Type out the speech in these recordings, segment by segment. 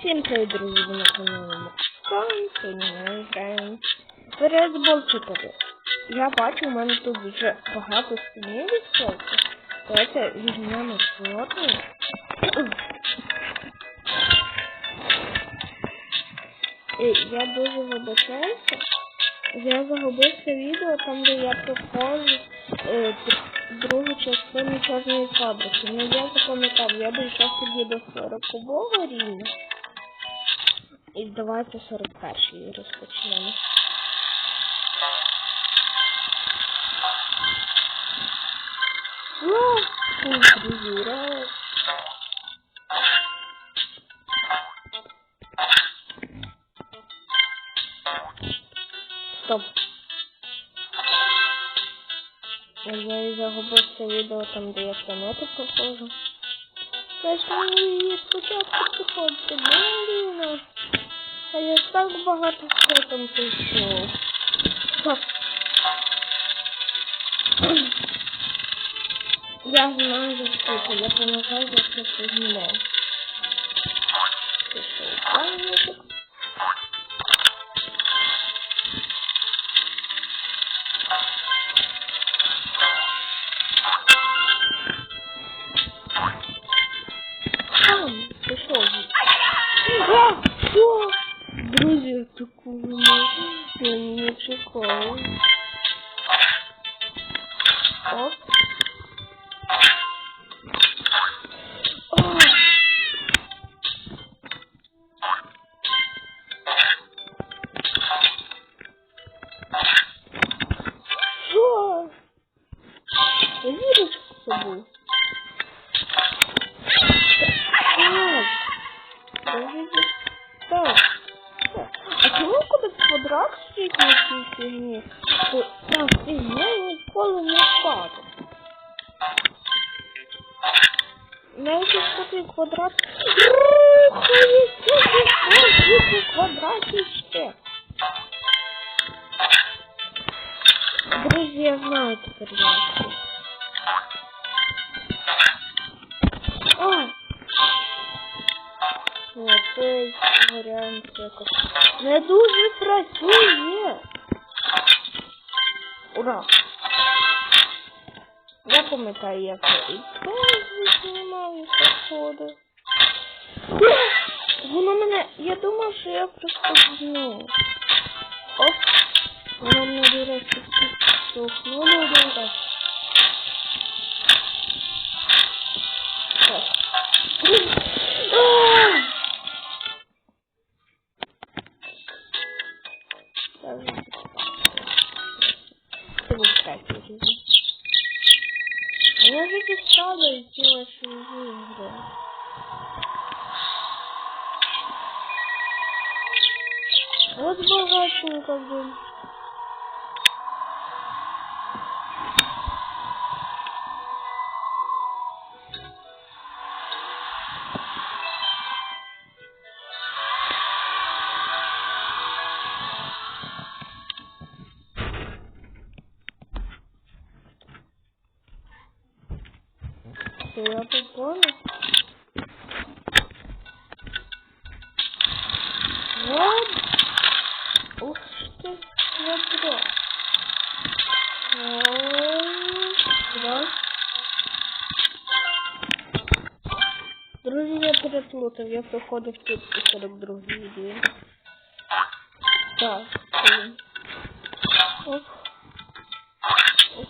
Всім привіт, друзі, на каналі Макскан, сьогодні ми граємо в Red Ball 4. Я бачу, у мене тут вже багато скинів відсотків. Давайте візьмемо слотну. Я дуже вибачаюся. Я загубив це відео там, де я проходжу е, другу частину чорної фабрики. Ну я запам'ятав, я дійшов тоді до 40-го рівня. І давайте 41-й розпочнемо. Ух, друзі, ура! Стоп. Я і загубив це відео там, де я планету проходжу. Я ж мені спочатку приходити, блін. А я так багато що там прийшов. Я знаю за скільки, я помогаю за що змінив. Пішов Друзі, таку я не чекав. Навіть якщо цей квадрат рухається, виходить у квадраті ще. Я знаю тепер як. А! Ні, цей варіант якось не дуже працює. Ура! Я пам'ятаю, як я і знімаю походу. Воно мене. Я думав, що я просто зну. Оп. Воно мене до речі штовхнуло один раз. Так. Богатенько, блин. Я попала? Вот. переплутав, я проходив тут у 42 відео. Так, це. Оп. Оп.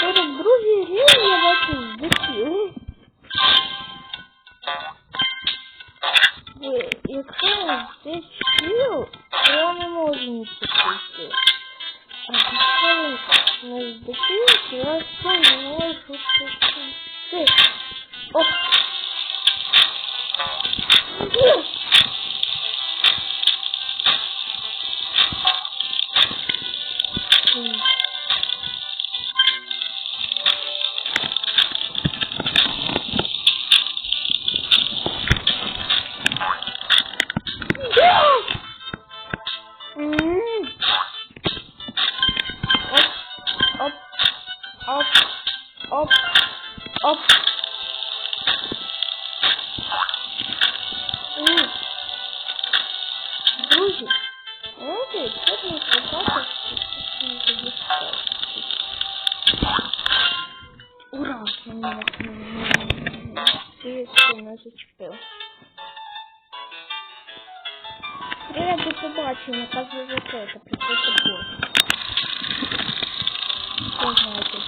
42 рівень я бачу здихів. Ви, якщо я здесь чую, то я не можу нічого пройти. А якщо я не здихів, то я все не можу пройти. мене зачепив. Треба побачимо, як ви закрити, прикрити бот. Що?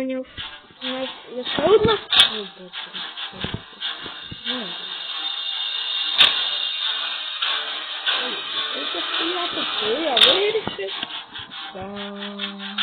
понял. У нас еще одна. Это я такой, я вырежу. Да.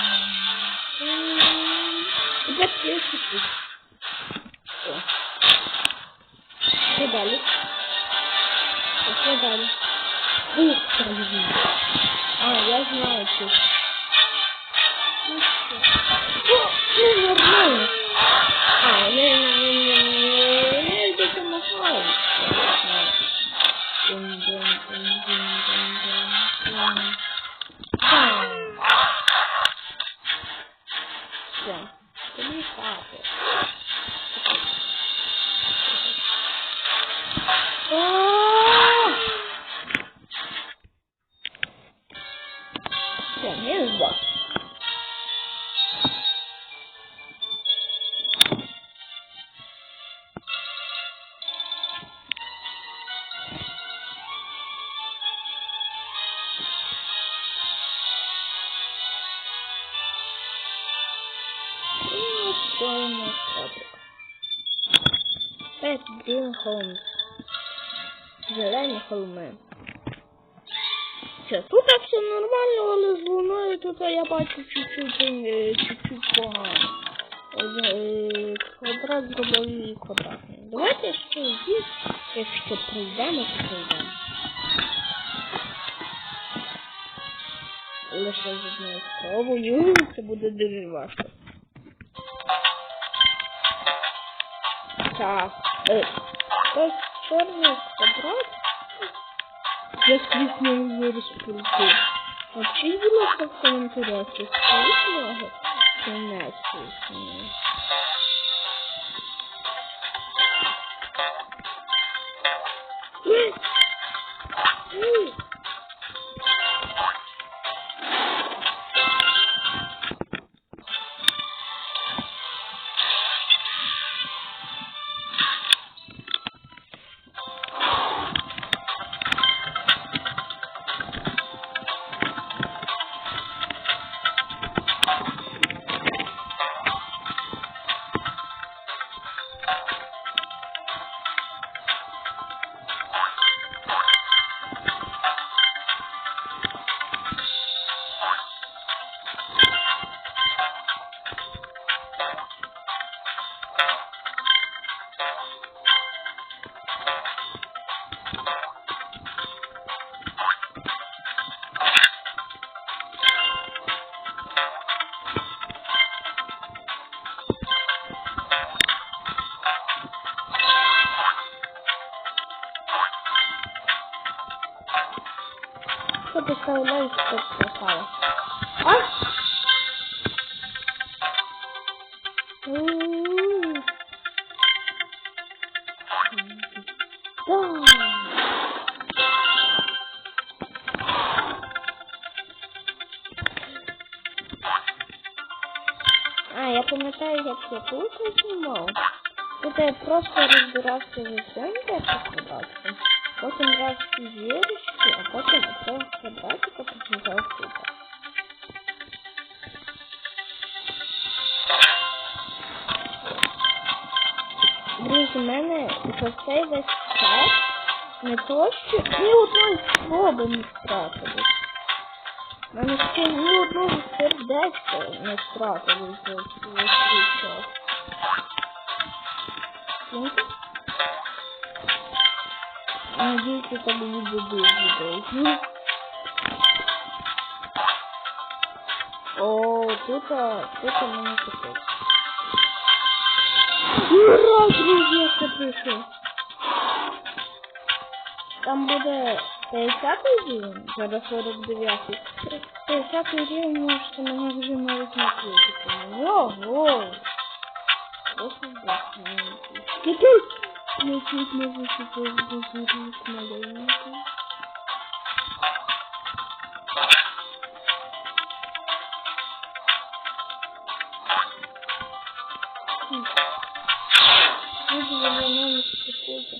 тут я бачу чуть-чуть е, чуть-чуть погано. Е, е, квадрат зробив квадрат. Давайте ще здесь, якщо прийдемо, то прийдемо. Лише з однією спробою, це буде дуже важко. Так, той чорний квадрат. Я скрізь не розповідаю. motivo nós passamos por essa situação semestre, assim. Yes! представляю, що це стало. А? У-у-у. Да. А, я пам'ятаю, як я тут знімав. Тут я просто розбирався з усім, як квадратиком. Потім брав ці вірочки, мене за цей весь час не то, що ні одної спроби не втратили. У мене ще ні одного сердечка не втратили за весь цей час. Знаєте? Надеюсь, это будет видео. О, тут, а, тут у меня такой. Ура, друзья, что пришел. Там буде 50 рівень, зараз 49. 50 рівень можете мене вже навіть не критити. Ого! Просто бахнути. Я чуть не высыпал в Маленько.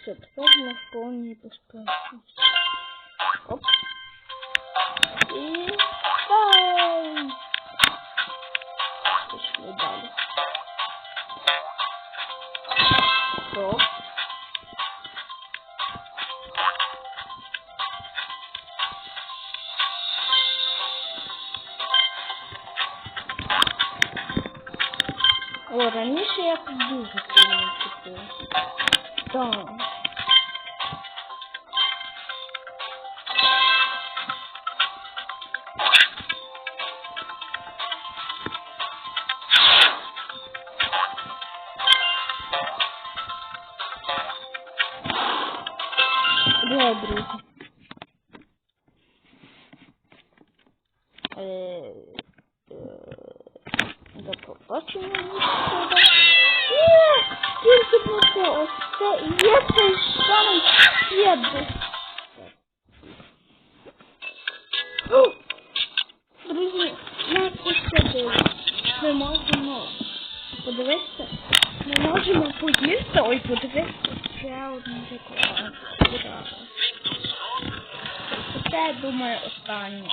Все, теперь на полный пускай. Оп. И ставим. Пошли далі. Стоп. Раніше я дуже сильно чіпив. Так. Це. Ось це і є цей самий. О! Друзі, нас посадили. Ми можемо подивитися. Ми можемо поїсти. Ой, подивитися ще одну таку. Це, думаю, останнє.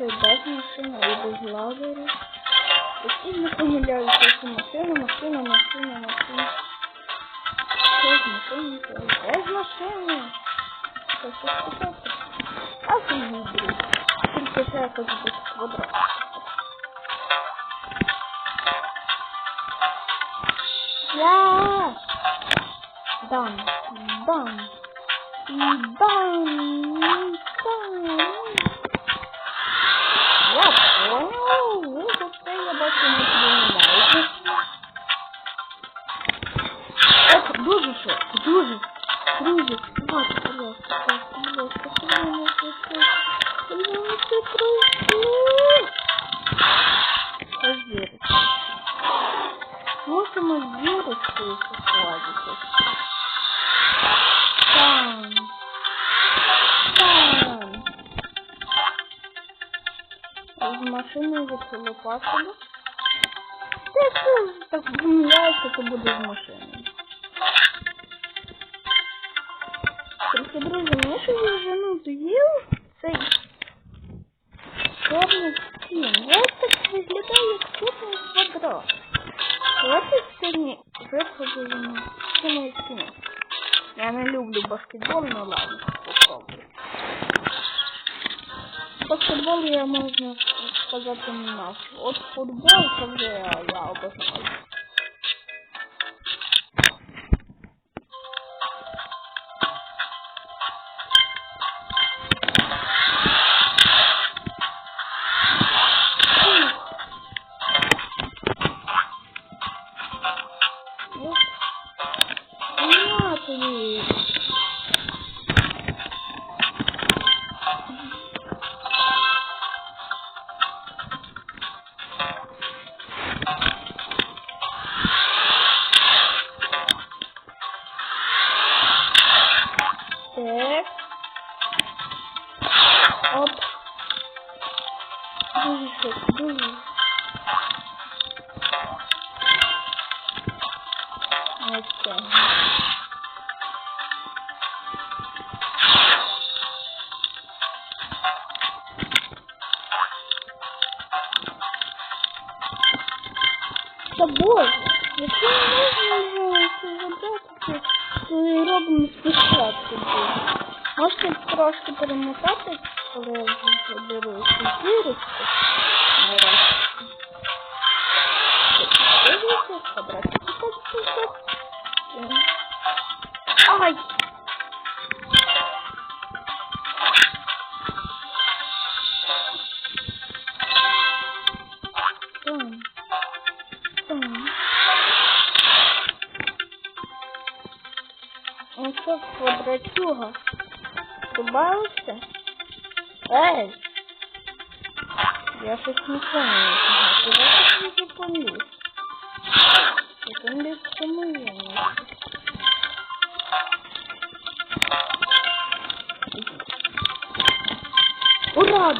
Це без машини і без лазеру. Постійно помиляюся, що машина, машина, машина, машина. Без машини, без машини. Це що сказати? А це не друг. Тільки це якось без квадрат. Я! Дан, дан, дан, дан. Оу, ну тут це я бачу не знімається. От, дуже що, дуже. Друзі, вот, пожалуйста, пожалуйста, пожалуйста, пожалуйста, пожалуйста. Можемо вірити. Весело пасоду. Якщо так помиляється, то буде з машиною. Просто, друзі, мені щось вже надоїв цей чорний стін. Ось так виглядає чорний квадрат. Давайте сьогодні виходимо з цими стіни. Я не люблю баскетбол, ну ладно, попробую. Баскетбол я можна сказати не наш. От футбол це вже я, я Ай! Там. Там. Оце квадратюга. Добавився? Ей! Я щось не поняла. Куди ти вже поміг? Потім десь помиляння. Ура,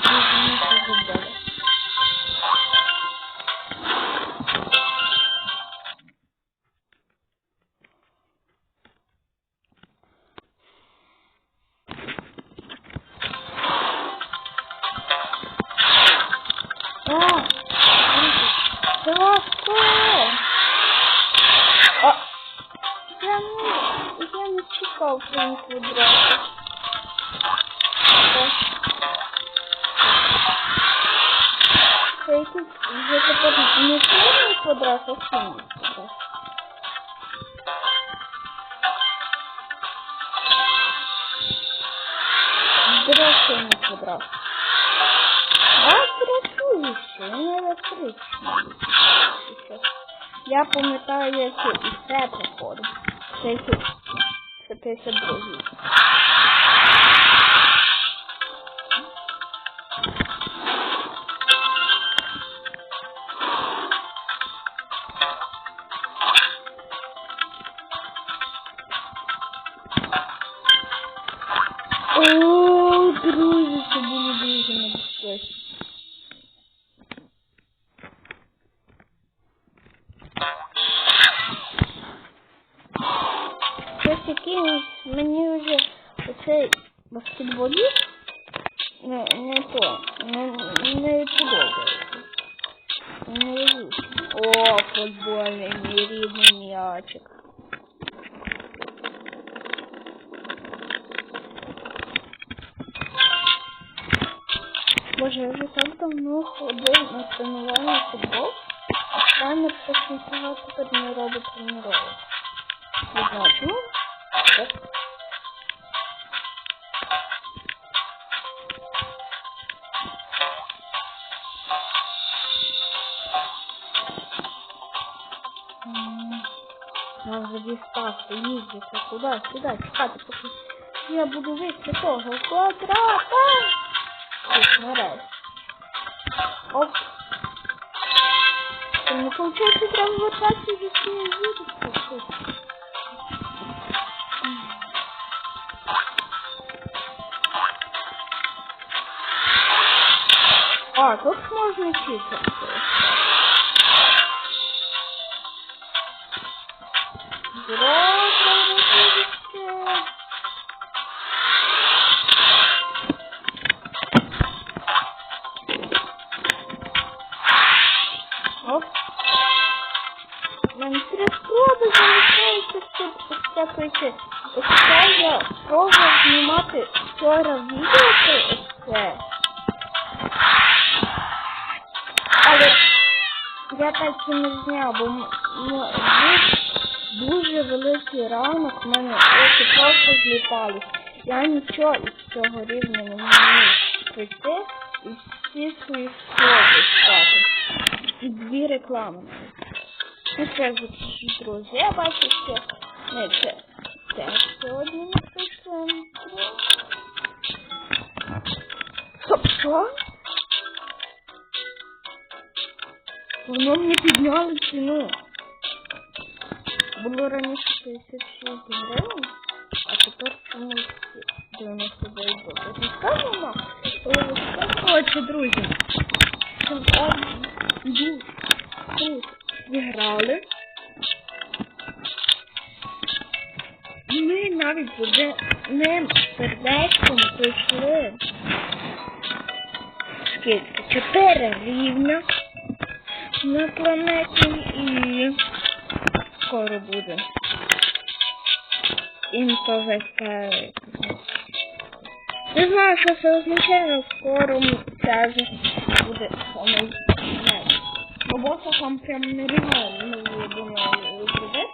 Я пам'ятаю, як і це походу. Це який? Це 52. Футбольний мій рідний м'ячик. Боже, я вже так давно ходив на тренування футбол, а щось ніфіга тепер не робить тренування. Не дістався, їздити туди, сюди, чекати, поки я буду вийти того квадрата. Ось, нарешті. Оп. Ну, виходить, треба вертатися до цієї вірусу. А, тут можна читати. Оп. Нам спроби залишається, щоб ось пройти. Ось це я пробував. Але я так і не зняв, бо м- ну, був дуже великий ранок, в мене очі просто злітали. Я нічого із цього рівня не можу пройти і всі свої спроби стати. І дві реклами. Ну що ж, друзі, я бачу, що не це. Це сьогодні не пишемо. Стоп, що? Воно мені підняло ціну. Було раніше 56 гривень, а тепер чомусь 99 доларів. Не скажемо? Коротше, друзі. Тут зіграли. Ми навіть з одним сердечком пройшли. Скільки? Чотири рівня на планеті і скоро буде. Інтовеселий. Не знаю, що це означає, але скоро теж буде кінець. Робота там прям нереально, думаю, зробити.